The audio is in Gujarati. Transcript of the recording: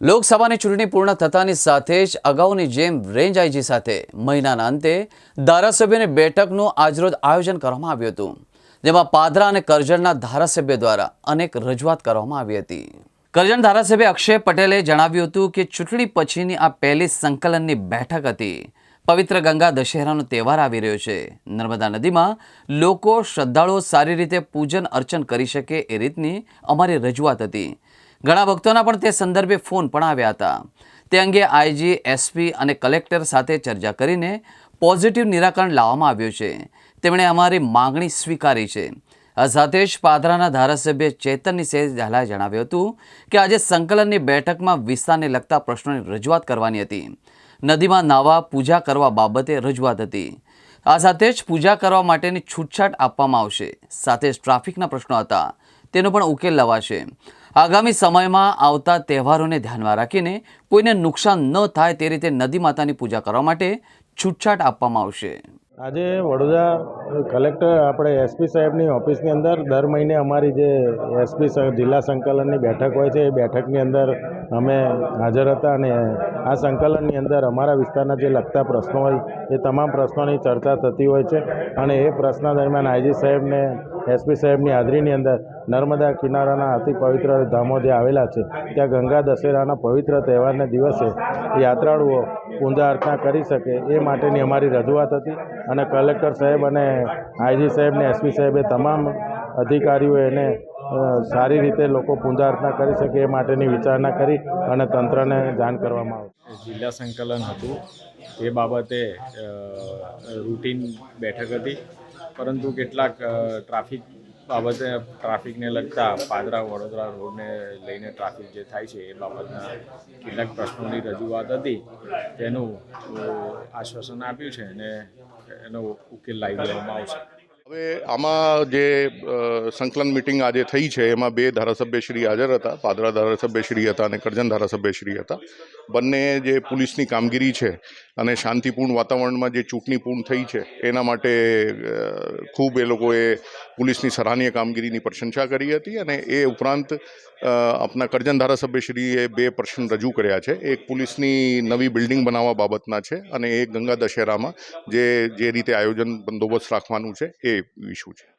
લોકસભાની ચૂંટણી પૂર્ણ થતાની સાથે જ અગાઉની જેમ રેન્જ આઈજી સાથે મહિનાના અંતે ધારાસભ્યોની બેઠકનું આજરોજ આયોજન કરવામાં આવ્યું હતું. જેમાં પાદરા અને કરજણના ધારાસભ્ય દ્વારા અનેક રજૂઆત કરવામાં આવી હતી. કરજણ ધારાસભ્ય અક્ષય પટેલે જણાવ્યું હતું કે ચૂંટણી પછીની આ પહેલી સંકલનની બેઠક હતી. પવિત્ર ગંગા દશેરાનો તહેવાર આવી રહ્યો છે. નર્મદા નદીમાં લોકો શ્રદ્ધાળુઓ સારી રીતે પૂજન અર્ચન કરી શકે એ રીતની અમારી રજૂઆત હતી. ઘણા ભક્તોના પણ તે સંદર્ભે ફોન પણ આવ્યા હતા. તે અંગે આઈજી એસપી અને કલેક્ટર સાથે ચર્ચા કરીને પોઝિટિવ નિરાકરણ લાવવામાં આવ્યું છે. તેમણે અમારી માંગણી સ્વીકારી છે. આ સાથે જ પાદરાના ધારાસભ્ય ચેતનની સેજ ઝાલાએ જણાવ્યું હતું કે આજે સંકલનની બેઠકમાં વિસ્તારને લગતા પ્રશ્નોની રજૂઆત કરવાની હતી. નદીમાં નાવા, પૂજા કરવા બાબતે રજૂઆત હતી. આ સાથે જ પૂજા કરવા માટેની છૂટછાટ આપવામાં આવશે. સાથે જ ટ્રાફિકના પ્રશ્નો હતા. તેનો પણ ઉકેલ લવાશે. આગામી સમયમાં આવતા તહેવારોને ધ્યાનમાં રાખીને કોઈને નુકસાન ન થાય તે રીતે નદી માતાની પૂજા કરવા માટે છૂટછાટ આપવામાં આવશે. આજે વડોદરા કલેક્ટર, આપણે એસપી સાહેબની ઓફિસની અંદર દર મહિને અમારી જે એસપી જિલ્લા સંકલનની બેઠક હોય છે, એ બેઠકની અંદર અમે હાજર હતા અને આ સંકલનની અંદર અમારા વિસ્તારના જે લગતા પ્રશ્નો હોય, એ તમામ પ્રશ્નોની ચર્ચા થતી હોય છે. અને એ પ્રશ્ન દરમિયાન આઈજી સાહેબને એસપી સાહેબની હાજરીની અંદર નર્મદા કિનારાના અતિ પવિત્ર ધામો જે આવેલા છે. ત્યાં ગંગા દશેરાના પવિત્ર તહેવારને દિવસે યાત્રાળુઓ પૂજા અર્ચના કરી શકે એ માટેની અમારી રજૂઆત હતી અને કલેક્ટર સાહેબ અને આઈજી સાહેબને એસપી સાહેબે તમામ અધિકારીઓ એને સારી રીતે લોકો પૂજા અર્ચના કરી શકે એ માટેની વિચારણા કરી અને તંત્રને જાણ કરવામાં આવે જિલ્લા સંકલન હતું. એ બાબતે રૂટીન બેઠક હતી. પરંતુ કેટલાક ટ્રાફિક બાબતે, ટ્રાફિકને લગતા પાદરા વડોદરા રોડને લઈને ટ્રાફિક જે થાય છે એ બાબતના કેટલાક પ્રશ્નોની રજૂઆત હતી. તેનું આશ્વાસન આપ્યું છે અને એનો ઉકેલ લાવી દેવામાં આવશે. હવે આમાં જે સંકલન મિટિંગ આજે થઈ છે, એમાં બે ધારાસભ્યશ્રી હાજર હતા, પાદરા ધારાસભ્યશ્રી હતા અને કરજણ ધારાસભ્યશ્રી હતા. બંને જે પોલીસની કામગીરી છે અને શાંતિપૂર્ણ વાતાવરણમાં જે ચૂંટણી પૂર્ણ થઈ છે, એના માટે ખૂબ એ લોકોએ પોલીસની સરાહનીય કામગીરીની પ્રશંસા કરી હતી અને એ ઉપરાંત આપણા કરજણ ધારાસભ્યશ્રીએ બે પ્રશ્ન રજૂ કર્યા છે. એક પોલીસની નવી બિલ્ડિંગ બનાવવા બાબતના છે અને એક ગંગા દશેરામાં જે જે રીતે આયોજન બંદોબસ્ત રાખવાનું છે, એ ઇસ્યુ છે.